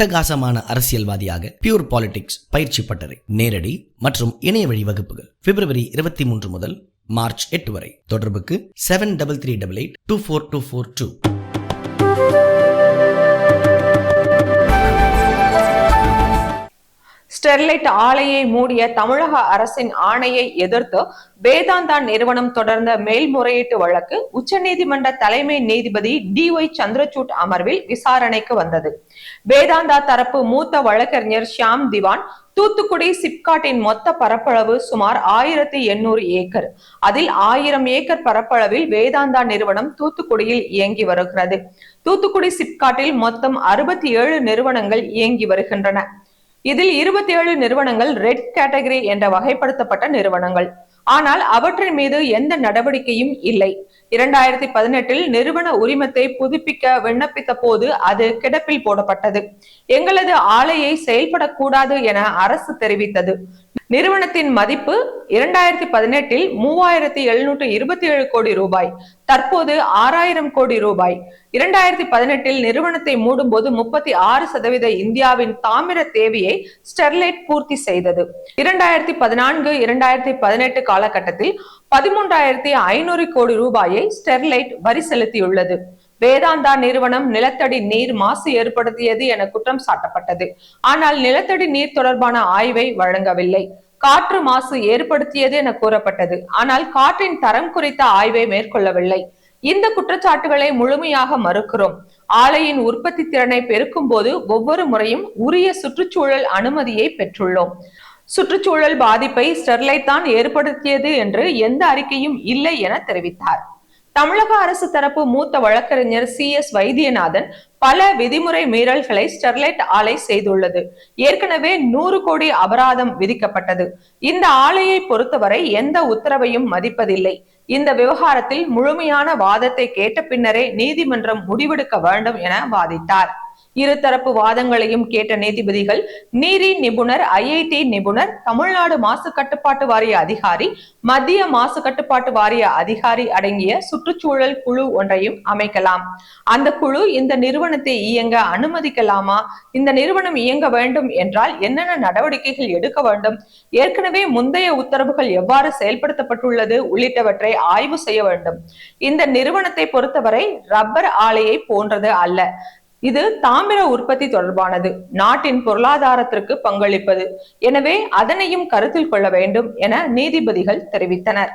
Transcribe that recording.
அட்டகாசமான அரசியல்வாதியாக pure politics பயிற்சி பட்டறை நேரடி மற்றும் இணைய வழி வகுப்புகள் பிப்ரவரி இருபத்தி மூன்று முதல் மார்ச் எட்டு வரை. தொடர்புக்கு seven double three double eight two four two four two Sterlite ஆலையை மூடிய தமிழக அரசின் ஆணையை எதிர்த்து வேதாந்தா நிறுவனம் தொடர்ந்த மேல்முறையீட்டு வழக்கு உச்சநீதிமன்ற தலைமை நீதிபதி டி ஒய் சந்திரசூட் அமர்வில் விசாரணைக்கு வந்தது. வேதாந்தா தரப்பு மூத்த வழக்கறிஞர் ஷியாம் திவான் தூத்துக்குடி சிப்காட்டின் மொத்த பரப்பளவு சுமார் ஆயிரத்தி எண்ணூறு ஏக்கர். அதில் ஆயிரம் ஏக்கர் பரப்பளவில் வேதாந்தா நிறுவனம் தூத்துக்குடியில் இயங்கி வருகிறது. தூத்துக்குடி சிப்காட்டில் மொத்தம் அறுபத்தி ஏழு நிறுவனங்கள் இயங்கி வருகின்றன. இதில் இருபத்தி ஏழு நிறுவனங்கள் ரெட் கேட்டகரி என்ற வகைப்படுத்தப்பட்ட நிறுவனங்கள். ஆனால் அவற்றின் மீது எந்த நடவடிக்கையும் இல்லை. இரண்டாயிரத்தி பதினெட்டில் நிறுவன உரிமத்தை புதுப்பிக்க விண்ணப்பித்த போது அது கிடப்பில் போடப்பட்டது. எங்களது ஆலையை செயல்படக்கூடாது என அரசு தெரிவித்தது. நிறுவனத்தின் மதிப்பு இரண்டாயிரத்தி பதினெட்டில் மூவாயிரத்தி எழுநூற்று இருபத்தி ஏழு கோடி ரூபாய் தற்போது ஆறாயிரம் கோடி ரூபாய். இரண்டாயிரத்தி பதினெட்டில் நிறுவனத்தை மூடும்போது முப்பத்தி ஆறு சதவீத இந்தியாவின் தாமிர தேவையை ஸ்டெர்லைட் பூர்த்தி செய்தது. இரண்டாயிரத்தி பதினான்கு இரண்டாயிரத்தி பதினெட்டு காலகட்டத்தில் பதிமூன்றாயிரத்தி ஐநூறு கோடி ரூபாயை ஸ்டெர்லைட் வரி செலுத்தியுள்ளது. வேதாந்தா நிறுவனம் நிலத்தடி நீர் மாசு ஏற்படுத்தியது என குற்றம் சாட்டப்பட்டது. ஆனால் நிலத்தடி நீர் தொடர்பான ஆய்வை வழங்கவில்லை. காற்று மாசு ஏற்படுத்தியது என கூறப்பட்டது. ஆனால் காற்றின் தரம் குறித்த ஆய்வை மேற்கொள்ளவில்லை. இந்த குற்றச்சாட்டுகளை முழுமையாக மறுக்கிறோம். ஆலையின் உற்பத்தி திறனை பெருக்கும் போது ஒவ்வொரு முறையும் உரிய சுற்றுச்சூழல் அனுமதியை பெற்றுள்ளோம். சுற்றுச்சூழல் பாதிப்பை ஸ்டெர்லைட் தான் ஏற்படுத்தியது என்று எந்த அறிக்கையும் இல்லை என தெரிவித்தார். தமிழக அரசு தரப்பு மூத்த வழக்கறிஞர் சி எஸ் வைத்தியநாதன் பல விதிமுறை மீறல்களை ஸ்டெர்லைட் ஆலை செய்துள்ளது. ஏற்கனவே நூறு கோடி அபராதம் விதிக்கப்பட்டது. இந்த ஆலையை பொறுத்தவரை எந்த உத்தரவையும் மதிப்பதில்லை. இந்த விவகாரத்தில் முழுமையான வாதத்தை கேட்ட பின்னரே நீதிமன்றம் முடிவெடுக்க வேண்டும் என வாதிட்டார். இருதரப்பு வாதங்களையும் கேட்ட நீதிபதிகள் நீரி நிபுணர் ஐஐடி நிபுணர் தமிழ்நாடு மாசு கட்டுப்பாட்டு வாரிய அதிகாரி மத்திய மாசு கட்டுப்பாட்டு வாரிய அதிகாரி அடங்கிய சுற்றுச்சூழல் குழு ஒன்றையும் அமைக்கலாம். அந்த குழு இந்த நிறுவனத்தை இயங்க அனுமதிக்கலாமா? இந்த நிறுவனம் இயங்க வேண்டும் என்றால் என்னென்ன நடவடிக்கைகள் எடுக்க வேண்டும்? ஏற்கனவே முந்தைய உத்தரவுகள் எவ்வாறு செயல்படுத்தப்பட்டுள்ளது உள்ளிட்டவற்றை ஆய்வு செய்ய வேண்டும். இந்த நிறுவனத்தை பொறுத்தவரை ரப்பர் ஆலையை போன்றது அல்ல. இது தாமிர உற்பத்தி தொடர்பானது. நாட்டின் பொருளாதாரத்திற்கு பங்களிப்பது. எனவே அதனையும் கருத்தில் கொள்ள வேண்டும் என நீதிபதிகள் தெரிவித்தனர்.